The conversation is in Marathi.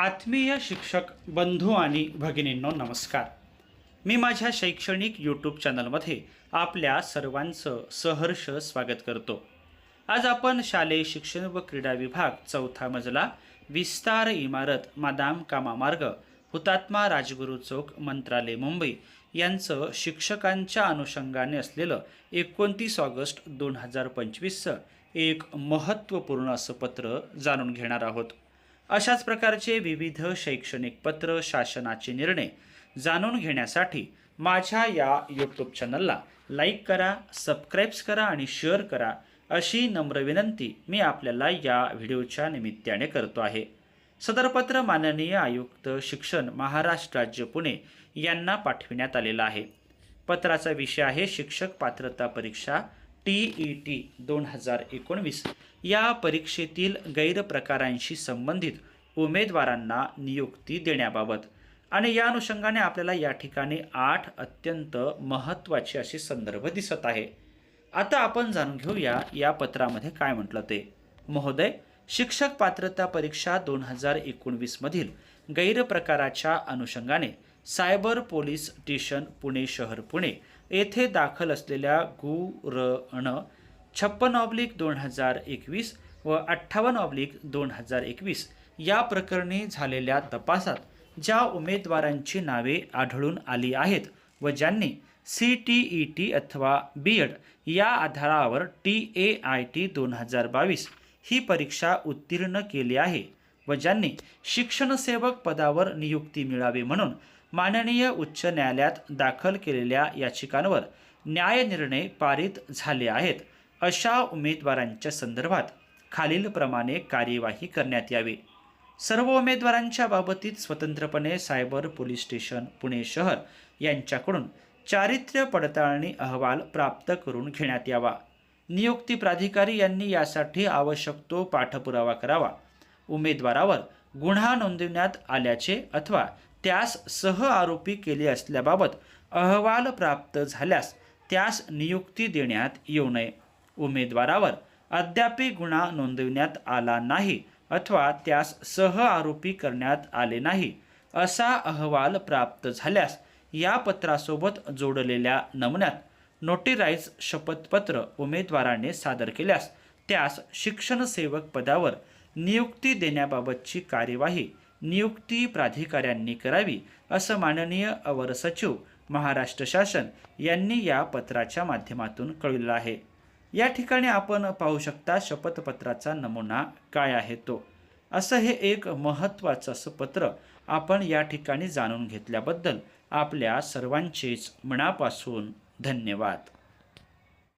आत्मीय शिक्षक बंधू आणि भगिनींनो नमस्कार. मी माझ्या शैक्षणिक यूट्यूब चॅनलमध्ये आपल्या सर्वांचं सहर्ष स्वागत करतो. आज आपण शालेय शिक्षण व क्रीडा विभाग चौथा मजला विस्तार इमारत मादाम कामा मार्ग हुतात्मा राजगुरू चौक मंत्रालय मुंबई यांचं शिक्षकांच्या अनुषंगाने असलेलं एकोणतीस ऑगस्ट दोन हजार पंचवीसचं एक महत्त्वपूर्ण असं पत्र जाणून घेणार आहोत. अशाच प्रकारचे विविध शैक्षणिक पत्र शासनाचे निर्णय जाणून घेण्यासाठी माझ्या या यूट्यूब चॅनलला लाईक करा सबस्क्राईब्स करा आणि शेअर करा अशी नम्र विनंती मी आपल्याला या व्हिडिओच्या निमित्ताने करतो आहे. सदरपत्र माननीय आयुक्त शिक्षण महाराष्ट्र राज्य पुणे यांना पाठविण्यात आलेलं आहे. पत्राचा विषय आहे शिक्षक पात्रता परीक्षा. टी ई टी दोन हजार एकोणवीस या परीक्षेतील गैरप्रकारांशी संबंधित उमेदवारांना नियुक्ती देण्याबाबत. आणि या अनुषंगाने आपल्याला या ठिकाणी आठ अत्यंत महत्त्वाचे असे संदर्भ दिसत आहे. आता आपण जाणून घेऊया या पत्रामध्ये काय म्हटलं ते. महोदय शिक्षक पात्रता परीक्षा दोन हजार एकोणवीसमधील गैरप्रकाराच्या अनुषंगाने सायबर पोलीस स्टेशन पुणे शहर पुणे येथे दाखल असलेल्या गु र अण छप्पन ऑब्लिक दोन हजार एकवीस व अठ्ठावन्न ऑब्लिक दोन हजार एकवीस या प्रकरणी झालेल्या तपासात ज्या उमेदवारांची नावे आढळून आली आहेत व ज्यांनी सी टी ई टी अथवा बी एड या आधारावर टी ए आय टी दोन हजार बावीस ही परीक्षा उत्तीर्ण केली आहे व ज्यांनी शिक्षणसेवक पदावर नियुक्ती मिळावी म्हणून माननीय उच्च न्यायालयात दाखल केलेल्या याचिकांवर न्यायनिर्णय पारित झाले आहेत. अशा उमेदवारांच्या संदर्भात खालीलप्रमाणे कार्यवाही करण्यात यावी. सर्व उमेदवारांच्या बाबतीत स्वतंत्रपणे सायबर पोलीस स्टेशन पुणे शहर यांच्याकडून चारित्र्य पडताळणी अहवाल प्राप्त करून घेण्यात यावा. नियुक्ती प्राधिकारी यांनी यासाठी आवश्यक तो पाठपुरावा करावा. उमेदवारावर गुन्हा नोंदवण्यात आल्याचे अथवा त्यास सह आरोपी केले असल्याबाबत अहवाल प्राप्त झाल्यास त्यास नियुक्ती देण्यात येऊ नये. उमेदवारावर अद्यापी गुन्हा नोंदवण्यात आला नाही अथवा त्यास सह आरोपी करण्यात आले नाही असा अहवाल प्राप्त झाल्यास या पत्रासोबत जोडलेल्या नमुन्यात नोटिराईज शपथपत्र उमेदवाराने सादर केल्यास त्यास शिक्षणसेवक पदावर नियुक्ती देण्याबाबतची कार्यवाही नियुक्ती प्राधिकाऱ्यांनी करावी असं माननीय अवर सचिव महाराष्ट्र शासन यांनी या पत्राच्या माध्यमातून कळविलं आहे. या ठिकाणी आपण पाहू शकता शपथपत्राचा नमुना काय आहे तो. असं हे एक महत्त्वाचं असं पत्र आपण या ठिकाणी जाणून घेतल्याबद्दल आपल्या सर्वांचेच मनापासून धन्यवाद.